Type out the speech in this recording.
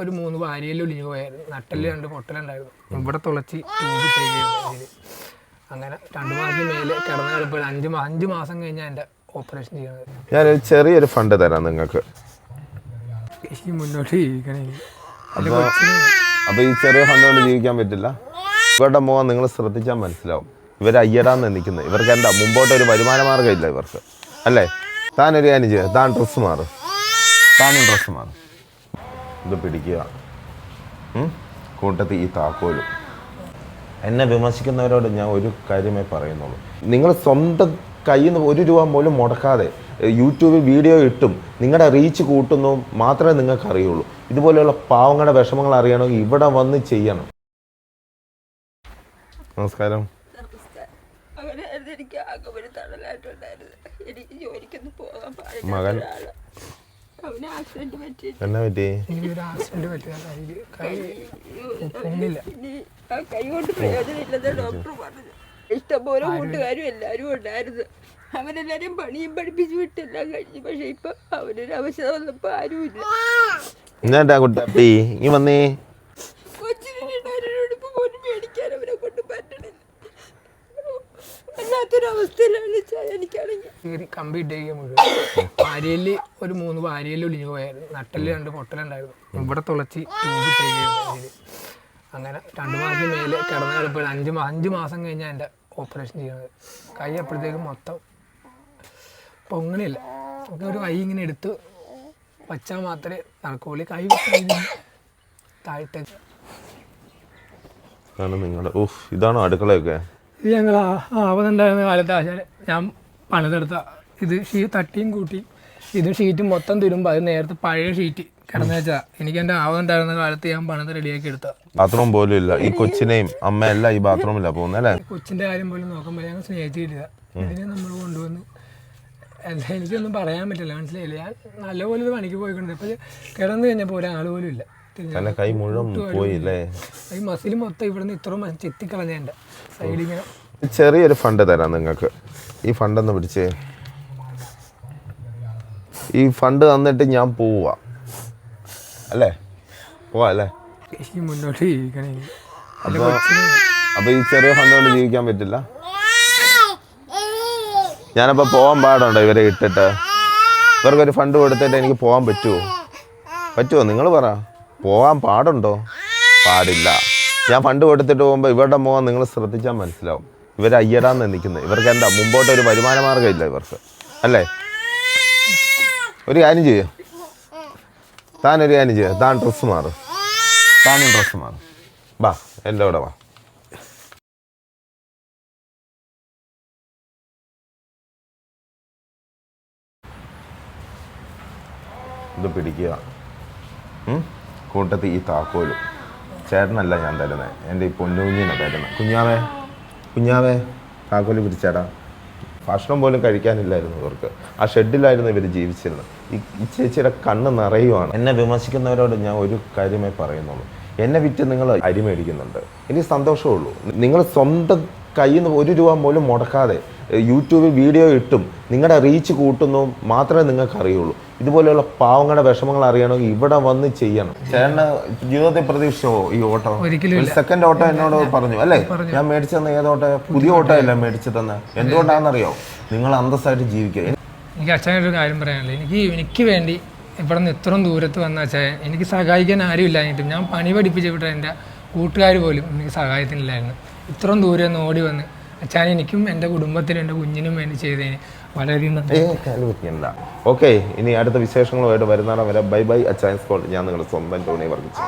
ഒരു മൂന്ന് വാരിയിൽ ഒലിഞ്ഞു പോയായിരുന്നു. നട്ടൽ രണ്ട് പൊട്ടലുണ്ടായിരുന്നു. ഇവിടെ തുളച്ച് അങ്ങനെ രണ്ട് മാസം മേലെ കിടന്ന കിടപ്പോൾ അഞ്ച് അഞ്ച് മാസം കഴിഞ്ഞാൽ എന്റെ ഓപ്പറേഷൻ ചെയ്യണത്. ഞാനൊരു ചെറിയൊരു ഫണ്ട് തരാം നിങ്ങൾക്ക്. ഈ മുന്നോട്ട് ജീവിക്കണമെങ്കിൽ അപ്പോൾ അപ്പോൾ ഈ ചെറിയ ഫണ്ട് കൊണ്ട് ജീവിക്കാൻ പറ്റില്ല. ഇവരുടെ മുഖം നിങ്ങൾ ശ്രദ്ധിച്ചാൽ മനസ്സിലാവും. ഇവർ അയ്യടാന്ന് നിൽക്കുന്നത്. ഇവർക്ക് എന്താ മുമ്പോട്ട് ഒരു വരുമാന മാർഗമില്ല ഇവർക്ക്. അല്ലേ? താനൊരു കാര്യം ചെയ്യുക താൻ ഡ്രസ്സ് മാറും. താനും ഡ്രസ്സ് മാറും. ഇത് പിടിക്കുക? കൂട്ടത്തിൽ ഈ താക്കോലും. എന്നെ വിമർശിക്കുന്നവരോട് ഞാൻ ഒരു കാര്യമേ പറയുന്നുള്ളൂ. നിങ്ങൾ സ്വന്തം കയ്യിൽ നിന്ന് ഒരു രൂപ പോലും മുടക്കാതെ യൂട്യൂബിൽ വീഡിയോ ഇട്ടും നിങ്ങളുടെ റീച്ച് കൂട്ടുന്നു മാത്രമേ നിങ്ങൾക്ക് അറിയുള്ളൂ. ഇതുപോലെയുള്ള പാവങ്ങളുടെ വിഷമങ്ങൾ അറിയണമെങ്കിൽ ഇവിടെ വന്ന് ചെയ്യണം. നമസ്കാരം. മകൻ ഒരാൾ. അവന് ആക്സിഡന്റ് പറ്റി എന്നാ പറ്റി? എനിക്കൊരു ആക്സിഡന്റ് പറ്റിയ കയ്യിൽ കൈ പൊങ്ങില്ല. ഇനി ആ കൈ കൊണ്ട് പ്രയോജനമില്ലെന്ന് ഡോക്ടർ പറഞ്ഞു. ഇഷ്ടംപോലെ കൂട്ടുകാരും എല്ലാവരും ഉണ്ടായിരുന്നു. അവരെല്ലാരും പണിയും പഠിപ്പിച്ചു വിട്ടെല്ലാം കഴിഞ്ഞു. പക്ഷെ ഇപ്പൊ അവനൊരു അവശത വന്നപ്പോ ആരുമില്ല. എന്നാ കുട്ടി ഇനി വന്നേ. വല്ലാത്തൊരവസ്ഥയിലാണ് എനിക്കാണെങ്കിൽ കീറി കമ്പി ഇട്ടേക്ക് മുഴുവൻ. ഭാര്യയിൽ ഒരു മൂന്ന് ഭാര്യയിൽ ഒലിഞ്ഞു പോയായിരുന്നു. നട്ടൽ രണ്ട് പൊട്ടലുണ്ടായിരുന്നു. ഇവിടെ തുളച്ച് ട്യൂബിട്ടേക്ക് അങ്ങനെ രണ്ട് മാസം മേലെ കിടന്ന കിടപ്പോൾ അഞ്ച് അഞ്ച് മാസം കഴിഞ്ഞാൽ എന്റെ ഓപ്പറേഷൻ ചെയ്യണത് കൈ അപ്പോഴത്തേക്കും മൊത്തം പൊങ്ങണില്ല. നമുക്ക് ഒരു കൈ ഇങ്ങനെ എടുത്ത് വച്ചാൽ മാത്രമേ നടക്കുള്ളൂ. കൈ താഴ്ത്തേക്ക് ഇതാണ് നിങ്ങളുടെ ഓഹ് ഇതാണോ അടുക്കളയൊക്കെ. ഇത് ഞങ്ങൾ ആവുന്നുണ്ടായിരുന്ന കാലത്ത് ആശാൻ ഞാൻ പണിതെടുത്ത ഇത് ഷീ തട്ടിയും കൂട്ടി ഇത് ഷീറ്റ് മൊത്തം തുരുമ്പോൾ അത് നേരത്തെ പഴയ ഷീറ്റ് കിടന്നു വെച്ചാൽ എനിക്ക് എന്റെ ആവുന്നുണ്ടായിരുന്ന കാലത്ത് ഞാൻ പണിത് റെഡിയാക്കി എടുത്ത ബാത്റൂം പോലും ഇല്ല. ഈ കൊച്ചിനെയും അമ്മയല്ല ഈ ബാത്റൂമില്ല പോകുന്നത് അല്ലേ? കൊച്ചിന്റെ കാര്യം പോലും നോക്കുമ്പോൾ ഞങ്ങൾ സ്നേഹിച്ചിട്ടില്ല. ഇതിനെ നമ്മൾ കൊണ്ടുവന്ന് എനിക്കൊന്നും പറയാൻ പറ്റില്ല. മനസ്സിലായില്ല? ഞാൻ നല്ലപോലെ ഒരു പണിക്ക് പോയിക്കൊണ്ട് ഇപ്പോൾ കിടന്നു കഴിഞ്ഞപ്പോൾ ഒരാൾ പോലും ഇല്ല. എന്റെ കൈ മുഴുവൻ പോയില്ലേ? ഈ മസിൽ മൊത്തം ഇവിടുന്ന് ഇത്ര ചെത്തിക്കളഞ്ഞ സൈഡിങ്ങനെ ചെറിയൊരു ഫണ്ട് തരാം നിങ്ങൾക്ക്. ഈ ഫണ്ട് ഒന്ന് പിടിച്ചേ. ഈ ഫണ്ട് തന്നിട്ട് ഞാൻ പോവുക അല്ലേ? പോവാ അല്ലേ? മുന്നോട്ട് ജീവിക്കണേ. അപ്പോൾ അപ്പോൾ ഈ ചെറിയ ഫണ്ട് കൊണ്ട് ജീവിക്കാൻ പറ്റില്ല? ഞാനപ്പോൾ പോകാൻ പാടുണ്ടോ ഇവരെ ഇട്ടിട്ട്? ഇവർക്കൊരു ഫണ്ട് കൊടുത്തിട്ട് എനിക്ക് പോകാൻ പറ്റുമോ പറ്റുമോ നിങ്ങൾ പറ. പോകാൻ പാടുണ്ടോ? പാടില്ല. ഞാൻ ഫണ്ട് കൊടുത്തിട്ട് പോകുമ്പോൾ ഇവരുടെ മുഖം നിങ്ങൾ ശ്രദ്ധിച്ചാൽ മനസ്സിലാവും. ഇവർ അയ്യടാന്ന് നിൽക്കുന്നത് ഇവർക്ക് എന്താ മുമ്പോട്ട് ഒരു വരുമാന മാർഗമില്ല ഇവർക്ക്. അല്ലേ? ഒരു കാര്യം ചെയ്യും. താനൊരു കാര്യം ചെയ്യുക താൻ ഡ്രസ്സ് മാറും. താനും ഡ്രസ്സ് മാറും. വാ എന്റെ കൂടെ വാ. ഇത് പിടിക്കുക? കൂട്ടത്തിൽ ഈ താക്കോലും. ചേട്ടനല്ല ഞാൻ തരുന്നത് എന്റെ ഈ പൊന്നുകുഞ്ഞിനാണ് തരുന്നത് കുഞ്ഞാവേ കുഞ്ഞാവേ താക്കോൽ പിടിച്ചേടാ. ഭക്ഷണം പോലും കഴിക്കാനില്ലായിരുന്നു ഇവർക്ക്. ആ ഷെഡിലായിരുന്നു ഇവർ ജീവിച്ചിരുന്നത്. ഈ ചേച്ചിയുടെ കണ്ണ് നിറയുവാണ്. എന്നെ വിമർശിക്കുന്നവരോട് ഞാൻ ഒരു കാര്യമേ പറയുന്നുള്ളൂ. എന്നെ വിറ്റ് നിങ്ങൾ അരി മേടിക്കുന്നുണ്ട്. എനിക്ക് സന്തോഷമുള്ളൂ നിങ്ങൾ സ്വന്തം കയ്യിൽ നിന്ന് ഒരു രൂപ പോലും മുടക്കാതെ യൂട്യൂബിൽ വീഡിയോ ഇട്ടും നിങ്ങളുടെ റീച്ച് കൂട്ടുന്നു മാത്രമേ നിങ്ങൾക്ക് അറിയുള്ളൂ. ഇതുപോലെയുള്ള പാവങ്ങളുടെ വിഷമങ്ങൾ അറിയണമെങ്കിൽ ഇവിടെ വന്ന് ചെയ്യണം. ചേട്ടന് ജീവിതത്തിൽ പ്രതീക്ഷിച്ചോ ഈ ഓട്ടോ? സെക്കൻഡ് ഓട്ടോ എന്നോട് പറഞ്ഞു അല്ലേ? ഞാൻ മേടിച്ചു തന്ന ഏത് ഓട്ടോ? പുതിയ ഓട്ടോ അല്ല മേടിച്ചു തന്നെ എന്തുകൊണ്ടാണെന്നറിയോ? നിങ്ങൾ അന്തസ്സായിട്ട് ജീവിക്കുക. എനിക്ക് അച്ഛനൊരു കാര്യം പറയാനുള്ളത്. എനിക്ക് എനിക്ക് വേണ്ടി ഇവിടെ നിന്ന് ഇത്രയും ദൂരത്ത് വന്ന അച്ഛൻ എനിക്ക് സഹായിക്കാൻ ആരും ഇല്ലാഞ്ഞിട്ടും ഞാൻ പണി പഠിപ്പിച്ച് വിട്ട എന്റെ കൂട്ടുകാർ പോലും എനിക്ക് സഹായത്തിനില്ലായിരുന്നു. ഇത്രയും ദൂരെ നിന്ന് ഓടി വന്ന് അച്ഛൻ എനിക്കും എന്റെ കുടുംബത്തിനും എന്റെ കുഞ്ഞിനും വേണ്ടി ചെയ്തതിന് വളരെയധികം നന്ദി. ഓക്കെ ഇനി അടുത്ത വിശേഷങ്ങളുമായിട്ട് വരുന്നതാണ് വരെ ബൈ ബൈ അച്ഛാൻ സ്കോൾ ഞാൻ നിങ്ങളുടെ സ്വന്തം ടോണി വർക്കിച്ചു